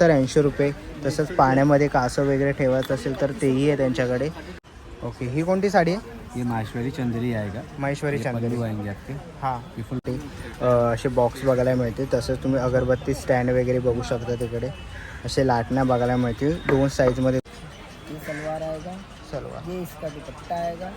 तर ऐंशी रुपये तसंच पाण्यामध्ये कासव वगैरे ठेवायचं असेल तर तेही आहे त्यांच्याकडे. ओके ही कोणती साडी आहे? ये माहेश्वरी चंदेरी आएगा महेश्वरी ये चांदली पल्लू आएंगे आपके हां. असे बॉक्स बघायला मिळते तसंच तुम्ही अगरबत्ती स्टँड वगैरे बघू शकता तिकडे. असे लाटण्या बघायला मिळतील. दोन साईजमध्ये सलवार ये इसका दुपट्टा आएगा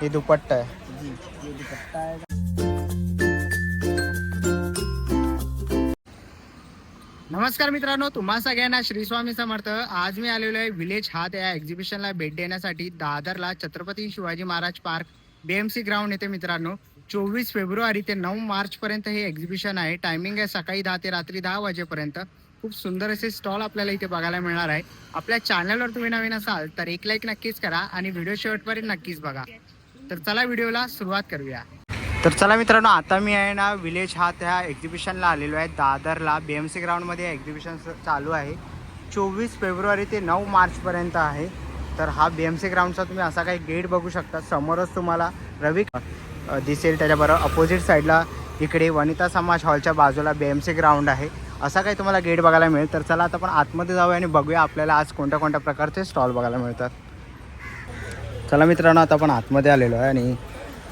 हे दुपट्टा आहे. जी ये दुपट्टा आएगा नमस्कार मित्रांनो तुम्हा सगळ्यांना श्री स्वामी समर्थ. आज मी आलेलो आहे विलेज हात या एक्झिबिशनला भेट देण्यासाठी दादरला Chhatrapati Shivaji Maharaj park BMC ground येथे मित्रांनो. चोवीस फेब्रुवारी ते नऊ मार्च पर्यंत हे एक्झिबिशन आहे. टायमिंग आहे सकाळी दहा ते रात्री दहा वाजेपर्यंत. खूप सुंदर असे स्टॉल आपल्याला इथे बघायला मिळणार आहे. आपल्या चॅनलवर तुम्ही नवीन असाल तर एक लाईक नक्कीच करा आणि व्हिडिओ शेवटपर्यंत नक्कीच बघा. तर चला व्हिडिओला सुरुवात करूया. तर चला मित्रांनो आता मी आहे ना विलेज हा त्या एक्झिबिशनला आलेलो आहे दादरला. बी एम सी ग्राउंडमध्ये एक्झिबिशन चालू आहे. चोवीस फेब्रुवारी ते नऊ मार्चपर्यंत आहे. तर हा बी एम सी ग्राउंडचा तुम्ही असा काही गेट बघू शकता. समोरच तुम्हाला रवी दिसेल. त्याच्याबरोबर अपोजिट साईडला इकडे वनिता समाज हॉलच्या बाजूला बी एम सी ग्राउंड आहे. असा काही तुम्हाला गेट बघायला मिळेल. तर चला आता आपण आतमध्ये जाऊया आणि बघूया आपल्याला आज कोणत्या कोणत्या प्रकारचे स्टॉल बघायला मिळतात. चला मित्रांनो आता आपण आतमध्ये आलेलो आहे आणि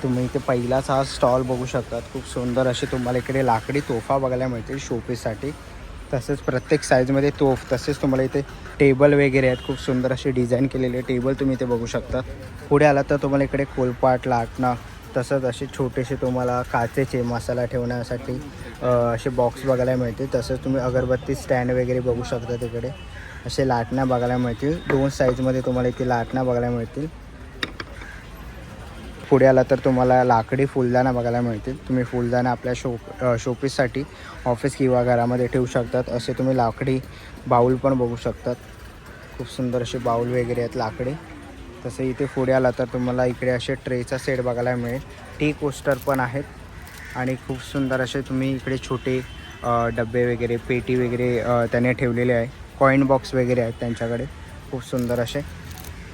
तुम्ही इथे पहिलाच हा स्टॉल बघू शकतात. खूप सुंदर असे तुम्हाला इकडे लाकडी तोफा बघायला मिळतील शोपीससाठी तसेच प्रत्येक साईजमध्ये तोफ तसेच तुम्हाला इथे टेबल वगैरे आहेत. खूप सुंदर असे डिझाईन केलेले टेबल तुम्ही इथे बघू शकता. पुढे आला तर तुम्हाला इकडे कोलपाट लाटणं तसंच असे छोटेसे तुम्हाला काचेचे मसाला ठेवण्यासाठी असे बॉक्स बघायला मिळतील. तसंच तुम्ही अगरबत्ती स्टँड वगैरे बघू शकता तिकडे. असे लाटण्या बघायला मिळतील. दोन साईजमध्ये तुम्हाला इथे लाटण्या बघायला मिळतील. पुढे आला तर तुम्हाला लाकडी फुलदाणा बघायला मिळतील. तुम्ही फुलदाणा आपल्या शो शोपीससाठी ऑफिस किंवा घरामध्ये ठेवू शकतात. असे तुम्ही लाकडी बाऊल पण बघू शकतात. खूप सुंदर असे बाऊल वगैरे आहेत लाकडी. तसे इथे पुढे आला तर तुम्हाला इकडे असे ट्रेचा सेट बघायला मिळेल. टी कोस्टर पण आहेत. आणि खूप सुंदर असे तुम्ही इकडे छोटे डबे वगैरे पेटी वगैरे त्याने ठेवलेले आहे. कॉईन बॉक्स वगैरे आहेत त्यांच्याकडे. खूप सुंदर असे.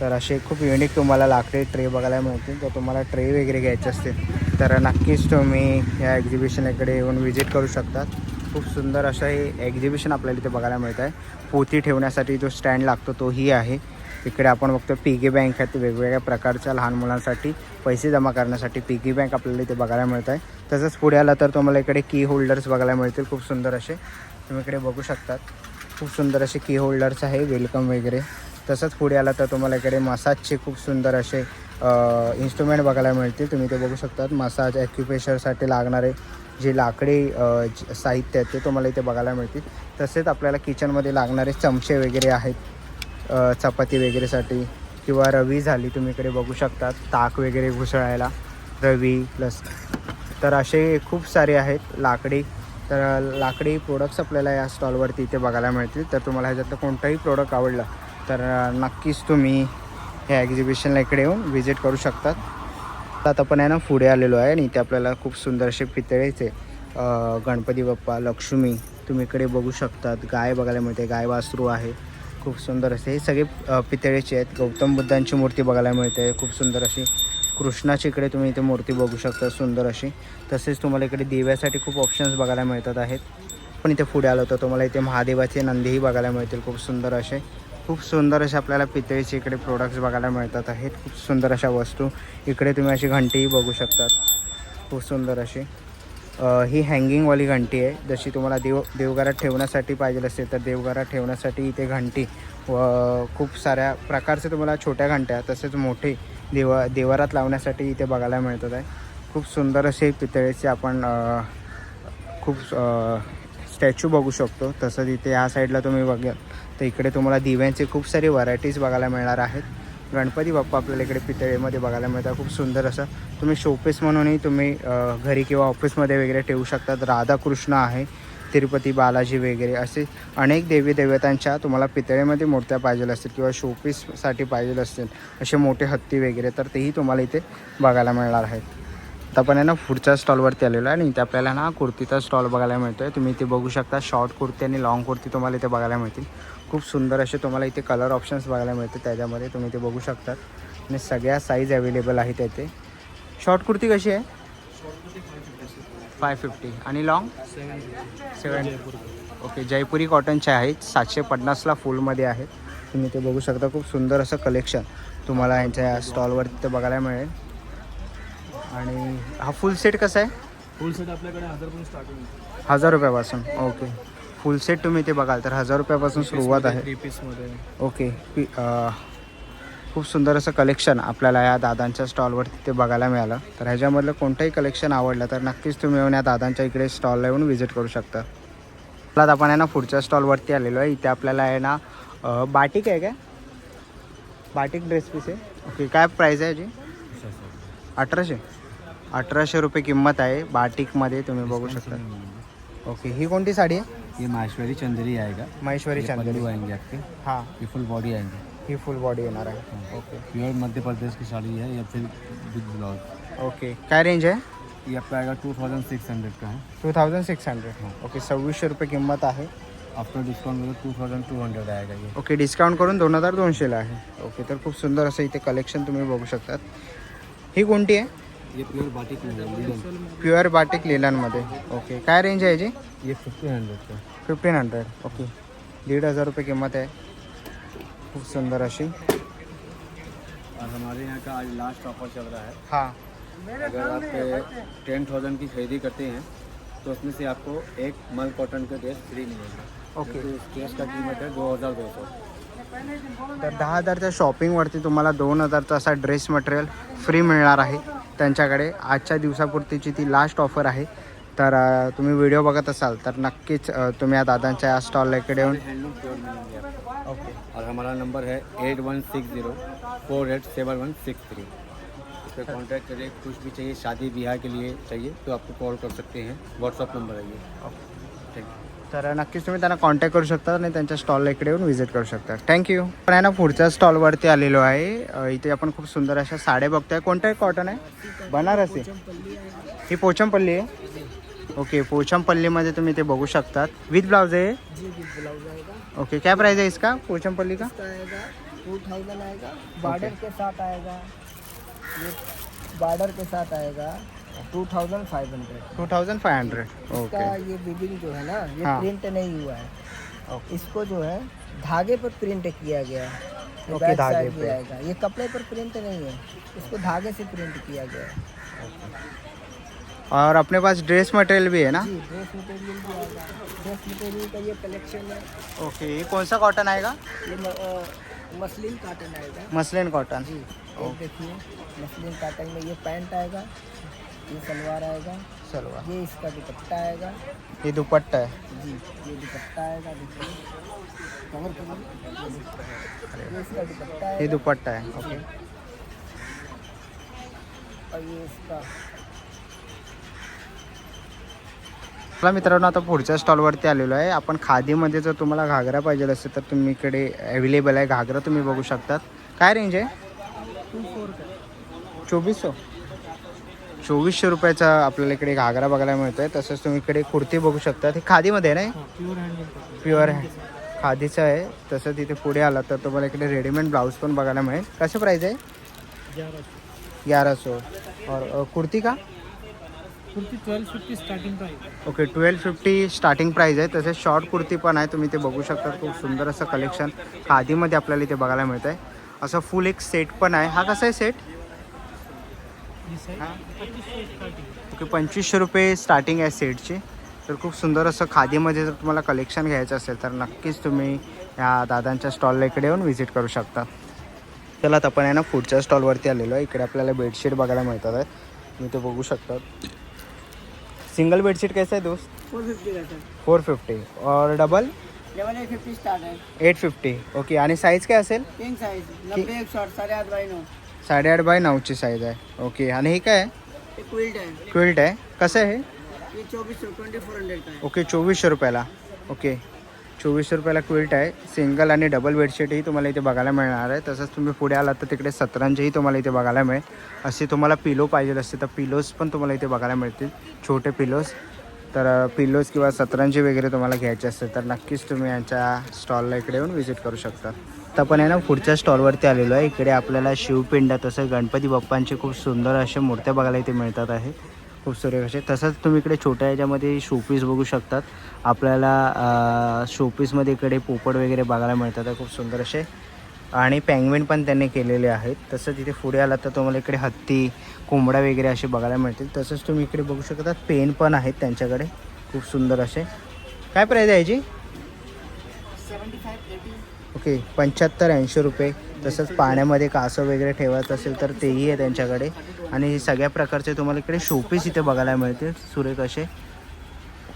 तर असे खूप युनिक तुम्हाला लाकडी ट्रे बघायला मिळतील. तर तुम्हाला ट्रे वगैरे घ्यायचे असतील तर नक्कीच तुम्ही या एक्झिबिशनकडे येऊन व्हिजिट करू शकतात खूप सुंदर असं हे एक्झिबिशन आपल्याला इथे बघायला मिळत आहे. पोती ठेवण्यासाठी जो स्टँड लागतो तोही आहे. इकडे आपण बघतो पिगी बँक आहेत वेगवेगळ्या प्रकारच्या लहान मुलांसाठी पैसे जमा करण्यासाठी पिगी बँक आपल्याला इथे बघायला मिळत आहे. तसंच पुढे आला तर तुम्हाला इकडे की होल्डर्स बघायला मिळतील. खूप सुंदर असे. तुम्ही इकडे बघू शकतात. खूप सुंदर असे की होल्डर्स आहे वेलकम वगैरे. तसंच पुढे आला तर तुम्हाला इकडे मसाजचे खूप सुंदर असे इन्स्ट्रुमेंट बघायला मिळतील. तुम्ही ते बघू शकतात. मसाज ॲक्युपेशरसाठी लागणारे जे लाकडी साहित्य आहेत ते तुम्हाला इथे बघायला मिळतील. तसेच आपल्याला किचनमध्ये लागणारे चमचे वगैरे आहेत चपाती वगैरेसाठी किंवा रवी झाली तुम्ही इकडे बघू शकता ताक वगैरे घुसळायला रवी प्लस तर असे खूप सारे आहेत लाकडी. तर लाकडी प्रोडक्ट्स आपल्याला या स्टॉलवरती इथे बघायला मिळतील. तर तुम्हाला ह्याच्यातलं कोणतंही प्रोडक्ट आवडलं तर नक्कीच तुम्ही ह्या एक्झिबिशनला इकडे येऊन व्हिजिट करू शकतात. आता आपण आहे ना पुढे आलेलो आहे आणि इथे आपल्याला खूप सुंदर असे पितळेचे गणपती बाप्पा लक्ष्मी तुम्ही इकडे बघू शकतात. गाय बघायला मिळते गाय वासरू आहे. खूप सुंदर असे हे सगळे पितळेचे आहेत. गौतम बुद्धांची मूर्ती बघायला मिळते. खूप सुंदर अशी कृष्णाची इकडे तुम्ही इथे मूर्ती बघू शकता सुंदर अशी. तसेच तुम्हाला इकडे दिव्यासाठी खूप ऑप्शन्स बघायला मिळतात आहेत. पण इथे पुढे आलो तर तुम्हाला इथे महादेवाचे नंदीही बघायला मिळतील. खूप सुंदर असे. खूप सुंदर असे आपल्याला पितळीचे इकडे प्रोडक्ट्स बघायला मिळतात आहेत. खूप सुंदर अशा वस्तू. इकडे तुम्ही अशी घंटीही बघू शकतात. खूप सुंदर अशी. ही हँगिंगवाली घंटी आहे. जशी तुम्हाला देव देवघरात ठेवण्यासाठी पाहिजे असेल तर देवघरात ठेवण्यासाठी इथे घंटी व खूप साऱ्या प्रकारचे तुम्हाला छोट्या घंट्या तसेच मोठे देवा देवारात लावण्यासाठी इथे बघायला मिळतात आहे. खूप सुंदर असे पितळेचे आपण खूप स्टॅच्यू बघू शकतो. तसंच इथे या साईडला तुम्ही बघाल. तर इकडे तुम्हाला दिव्यांचे खूप सारी व्हरायटीज बघायला मिळणार आहेत. गणपती बाप्पा आपल्याला इकडे पितळेमध्ये बघायला मिळतात. खूप सुंदर असं तुम्ही शोपीस म्हणूनही तुम्ही घरी किंवा ऑफिसमध्ये वगैरे ठेवू शकतात. राधाकृष्ण आहे तिरुपती बालाजी वगैरे असे अनेक देवी देवतांच्या तुम्हाला पितळेमध्ये मूर्त्या पाहिजे असतील किंवा शोपीससाठी पाहिजे असतील असे मोठे हत्ती वगैरे तर तेही तुम्हाला इथे बघायला मिळणार आहेत. आता आपण आहे ना पुढच्या स्टॉलवरती आलेलो आहे. आणि इथे आपल्याला ना कुर्तीचा स्टॉल बघायला मिळतो आहे तुम्ही इथे बघू शकता शॉर्ट कुर्ती आणि लॉंग कुर्ती तुम्हाला इथे बघायला मिळतील. खूप सुंदर असे तुम्हाला इथे कलर ऑप्शन्स बघायला मिळते त्याच्यामध्ये. तुम्ही ते बघू शकतात आणि सगळ्या साईज अवेलेबल आहेत इथे. शॉर्ट कुर्ती कशी आहे? फाय फिफ्टी आणि लॉंग सेवन ओके जयपुरी कॉटनचे आहेत. सातशे पन्नासला फुलमध्ये आहेत. तुम्ही ते बघू शकता. खूप सुंदर असं कलेक्शन तुम्हाला यांच्या स्टॉलवर तिथे बघायला मिळेल. आणि हा फुल सेट कसा आहे? फुल सेट आपल्याकडे हजारपासून स्टार्टिंग हजार रुपयापासून. ओके फुल सेट तुम्ही ते बघाल तर हजार रुपयापासून सुरुवात आहे. पीसमध्ये ओके पी खूप सुंदर असं कलेक्शन आपल्याला या दादांच्या स्टॉलवर तिथे बघायला मिळालं. तर ह्याच्यामधलं कोणतंही कलेक्शन आवडलं तर नक्कीच तुम्ही येऊन या दादांच्या इकडे स्टॉलला येऊन व्हिजिट करू शकता. आता आपण आहे ना पुढच्या स्टॉलवरती आलेलो आहे. इथे आपल्याला आहे ना बाटिक आहे काय? बाटिक ड्रेस पीस आहे. ओके काय प्राईस आहे याची? अठराशे? अठराशे रुपये किंमत आहे बाटिकमध्ये तुम्ही बघू शकता. ओके ही कोणती साडी आहे? ये माहेश्वरी चंदेरी आएगा महेश्वरी ये चांदली पल्लू आएँगे आपके हाँ. ये फुल बॉडी आएँगे ही फुल बॉडी येणार आहे. ओके प्योर मध्य प्रदेश की साड़ी है या फिर विद ब्लाउज ओके काय रेंज आहे? ये आपका आएगा टू थाउज़ेंड सिक्स हंड्रेड का? है two thousand six hundred okay सव्वीसशे रुपये किंमत आहे. आफ्टर डिस्काउंट में टू थाउज़ेंड टू हंड्रेड आएगा ये ओके डिस्काउंट करून दोन हज़ार दोनशेला आहे. ओके तर खूप सुंदर असं इथे कलेक्शन तुम्ही बघू शकतात. ही कोणती आहे? ये प्योर बाटिक में है प्युअर बाटिक लिलांमध्ये ओके. काय रेंज आहे याची? ये फिफ्टीन हंड्रेड का फिफ्टीन हंड्रेड ओके. दीड हज़ार रुपये किंमत आहे. खूप सुंदर अशी. और हमारे यहाँ का आज लास्ट ऑफ़र चल रहा है. हाँ. अगर आप टेन थाउज़ेंड की खरीदी करते हैं तो उसमें से आपको एक मल कॉटन का ड्रेस फ्री मिलेगा. ओके. ड्रेस का कीमत है दो हज़ार दो सौ. तर दहा हजारच्या शॉपिंगवरती तुम्हाला दोन हजारचा असा ड्रेस मटेरियल फ्री मिळणार आहे. त्यांच्याकडे आजच्या दिवसापुरतीची ती लास्ट ऑफर आहे. तर तुम्ही व्हिडिओ बघत असाल तर नक्कीच तुम्ही या दादांच्या या स्टॉलला इकडे येऊन ओके और हमारा नंबर है eight one six zero four eight seven one six three इस पर कॉन्टैक्ट करिए कुछ भी चाहिए शादी ब्याह के लिए चाहिए तो आपको कॉल कर सकते हैं। व्हाट्सअप नंबर है ये। थैंक यू तर नक्कीच तुम्ही त्यांना कॉन्टॅक्ट करू शकता आणि त्यांच्या स्टॉलला इकडे येऊन व्हिजिट करू शकता. थँक्यू पण आहे ना पुढच्या स्टॉलवरती आलेलो आहे. इथे आपण खूप सुंदर अशा साड्या बघतोय. कोणत्या कॉटन आहे? बनारसी. ही पोचमपल्ली आहे. ओके पोचमपल्लीमध्ये तुम्ही ते बघू शकतात. विथ ब्लाउज आहे ओके क्या प्राइस है इसका? पोचमपल्ली का? टू थाउजेंड आएगा बॉर्डर के साथ आएगा बॉर्डर के साथ आएगा two thousand five hundred two thousand five hundred okay ये बीबिंग जो है ना ये हाँ। प्रिंट नहीं हुआ है। ओके इसको जो है धागे पर प्रिंट किया गया है। ओके, धागे पे। आएगा। ये कपड़े पर प्रिंट नहीं है। इसको धागे से प्रिंट किया गया है। और अपने पास ड्रेस मटेरियल भी है ना? जी ड्रेस मटेरियल भी आएगा। ड्रेस मटेरियल का ये कलेक्शन है। ओके ये कौन सा कॉटन आएगा? ये मसलिन काटन आएगा। मसलिन कॉटन जी एक देखिए मसलिन काटन में ये पैंट आएगा। ये सलवार आएगा। सलवार। ये इसका दुपट्टा आएगा। ये दुपट्टा है। जी ये दुपट्टा आएगा कवर ये इसका दुपट्टा ये दुपट्टा है ओके। और ये इसका चला मित्रांनो आता पुढच्या स्टॉलवरती आलेलो आहे. आपण खादीमध्ये जर तुम्हाला घागरा पाहिजे असेल तर तुम्ही इकडे अवेलेबल आहे. घागरा तुम्ही बघू शकतात. काय रेंज आहे? फोर का? चोवीसशे रुपयाचा आपल्याला इकडे घागरा बघायला मिळतो आहे तसंच तुम्ही इकडे कुर्ती बघू शकता. हे खादीमध्ये आहे ना? प्योर हँडमेड प्युअर आहे खादीचं आहे. तसं तिथे पुढे आला तर तुम्हाला इकडे रेडीमेड ब्लाऊज पण बघायला मिळेल. कसं प्राईस आहे? ग्यारह सौ और कुर्ती का? Kurti twelve fifty starting price okay twelve fifty starting price आहे. तसेच शॉर्ट कुर्ती पण आहे. तुम्ही ते बघू शकता. खूप सुंदर असं कलेक्शन खादीमध्ये आपल्याला इथे बघायला मिळतं आहे असं फुल एक सेट पण आहे. हा कसा आहे सेट ओके पंचवीसशे रुपये स्टार्टिंग आहे सेटची तर खूप सुंदर असं खादीमध्ये जर तुम्हाला कलेक्शन घ्यायचं असेल तर नक्कीच तुम्ही या दादांच्या स्टॉलला इकडे येऊन व्हिजिट करू शकता. चला आता आपण आहे ना पुढच्या स्टॉलवरती आलेलो आहे. इकडे आपल्याला बेडशीट बघायला मिळतात आहे तुम्ही ते बघू शकता सिंगल बेडशीट कैसा है दोस्त? फोर फिफ्टी का सर फोर फिफ्टी. और double eight fifty start eight fifty okay आणि साईज काय असेल? किंग साइज नब्बे एक शॉर्ट साढ़े आठ बाई नौ। साडेआठ बाय नऊची साईज आहे. ओके आणि हे काय? आहे क्विल्ट है क्विल्ट आहे. कसं आहे हे? ट्वेंटी फोर हंड्रेड ओके चोवीसशे रुपयाला. ओके चोवीसशे रुपयाला क्विल्ट आहे. सिंगल आणि डबल बेडशीटही तुम्हाला इथे बघायला मिळणार आहे. तसंच तुम्ही पुढे आलात तर तिकडे सतरंजही तुम्हाला इथे बघायला मिळेल. असे तुम्हाला पिलो पाहिजे असते तर पिलोज पण तुम्हाला इथे बघायला मिळतील. छोटे पिलोज तर पिल्लोज किंवा सतरंजी वगैरे तुम्हाला घ्यायचे असतील तर नक्कीच तुम्ही यांच्या स्टॉलला इकडे येऊन व्हिजिट करू शकता. तर पण आहे ना पुढच्या स्टॉलवरती आलेलो आहे. इकडे आपल्याला शिवपिंड तसं गणपती बाप्पांचे खूप सुंदर अशा मूर्त्या बघायला इथे मिळतात आहे. खूप सुरेख असे. तसंच तुम्ही इकडे छोट्या याच्यामध्ये शोपीस बघू शकतात. आपल्याला शोपीसमध्ये इकडे पोपट वगैरे बघायला मिळतात खूप सुंदर असे. आणि पँगविन पण त्यांनी केलेले आहेत. तसंच इथे पुढे आला तर तुम्हाला इकडे हत्ती कोंबडा वगैरे असे बघायला मिळतील. तसंच तुम्ही इकडे बघू शकतात पेन पण आहेत त्यांच्याकडे. खूप सुंदर असे. काय प्राईज आहे याची? ओके पंच्याहत्तर ऐंशी रुपये. तसंच पाण्यामध्ये कासव वगैरे ठेवायचं असेल तर तेही आहे त्यांच्याकडे. आणि सगळ्या प्रकारचे तुम्हाला इकडे शोपीस इथे बघायला मिळतील. सुरेख असे.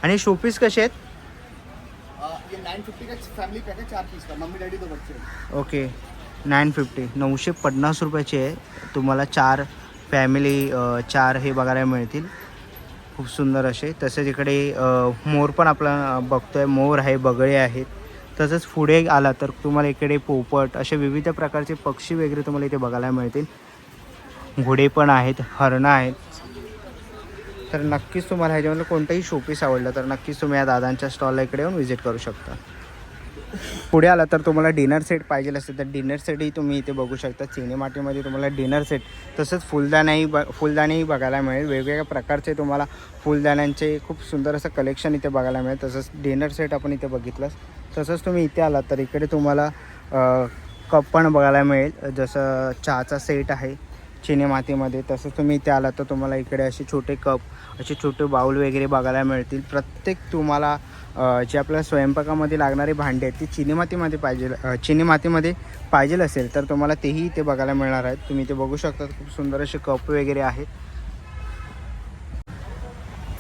आणि शोपीस कसे आहेत। ओके नाईन फिफ्टी नऊशे पन्नास रुपयाचे आहे. तुम्हाला चार फॅमिली चार हे बघायला मिळतील. खूप सुंदर असे. तसेच इकडे मोर पण आपला बघतो बघतोय. मोर आहे बगळे आहेत. तसंच पुढे आला तर तुम्हाला इकडे पोपट असे विविध प्रकारचे पक्षी वगैरे तुम्हाला इथे बघायला मिळतील. घोडे पण आहेत हरणं आहेत. तर नक्कीच तुम्हाला ह्याच्यामधलं कोणतंही शोपीस आवडलं तर नक्कीच तुम्ही या दादांच्या स्टॉलला इकडे येऊन व्हिजिट करू शकता. पुढे आला तर तुम्हाला डिनर सेट पाहिजे असेल तर डिनर सेटही तुम्ही इथे बघू शकता. सिनेमाटीमध्ये तुम्हाला डिनर सेट तसंच फुलदाणाही ब फुलदाणीही बघायला मिळेल. वेगवेगळ्या प्रकारचे तुम्हाला फुलदाण्यांचे खूप सुंदर असं कलेक्शन इथे बघायला मिळेल. तसंच डिनर सेट आपण इथे बघितलं. तसंच तुम्ही इथे आलात तर इकडे तुम्हाला कप पण बघायला मिळेल. जसं चहाचा सेट आहे चिनी मातीमध्ये तसंच तुम्ही इथे आलात तर तुम्हाला इकडे असे छोटे कप असे छोटे बाऊल वगैरे बघायला मिळतील. प्रत्येक तुम्हाला जे आपल्या स्वयंपाकामध्ये लागणारे भांडे आहेत ती चिनी मातीमध्ये पाहिजे चिनी मातीमध्ये पाहिजे असेल तर तुम्हाला तेही इथे बघायला मिळणार आहेत. तुम्ही इथे बघू शकता खूप सुंदर असे कप वगैरे आहेत.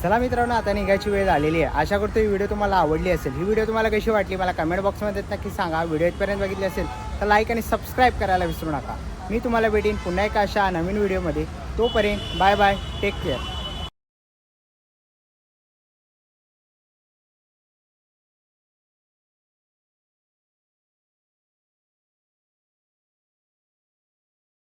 चला मित्रांनो आता निघायची वेळ आलेली आहे. आशा करतो ही व्हिडिओ तुम्हाला आवडली असेल. ही व्हिडिओ तुम्हाला कशी वाटली मला कमेंट बॉक्समध्ये नक्की सांगा. व्हिडिओ इथपर्यंत बघितली असेल तर लाईक आणि सबस्क्राईब करायला विसरू नका. मी तुम्हाला भेटेन पुन्हा एका अशा नवीन व्हिडिओमध्ये. तोपर्यंत बाय बाय टेक केअर